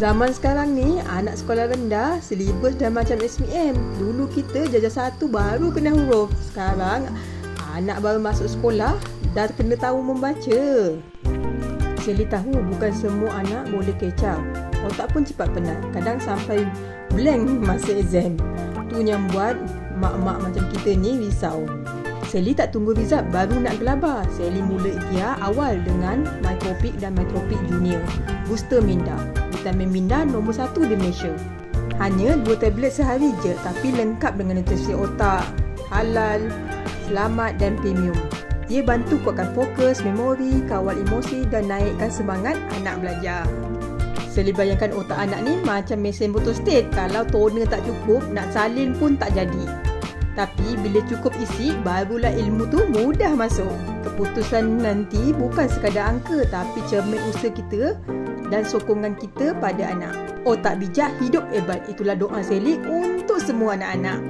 Zaman sekarang ni, anak sekolah rendah, silibus dah macam SPM. Dulu kita jajah satu baru kena huruf. Sekarang, anak baru masuk sekolah, dah kena tahu membaca. Sally tahu bukan semua anak boleh kecau. Otak pun cepat penat. Kadang sampai blank masa exam. Tu yang buat mak-mak macam kita ni risau. Sally tak tunggu result baru nak gelabah. Sally mula ikhtiar awal dengan Micropic dan Micropic Junior. Booster Minda. Vitamin Minda nombor satu di Malaysia. Hanya dua tablet sehari je tapi lengkap dengan nutrisi otak, halal, selamat dan premium. Dia bantu kuatkan fokus, memori, kawal emosi dan naikkan semangat anak belajar. Sally bayangkan otak anak ni macam mesin photostat. Kalau toner tak cukup, nak salin pun tak jadi. Tapi bila cukup isi, barulah ilmu tu mudah masuk. Keputusan nanti bukan sekadar angka tapi cermin usaha kita dan sokongan kita pada anak. Otak bijak, hidup hebat. Itulah doa Sally untuk semua anak-anak.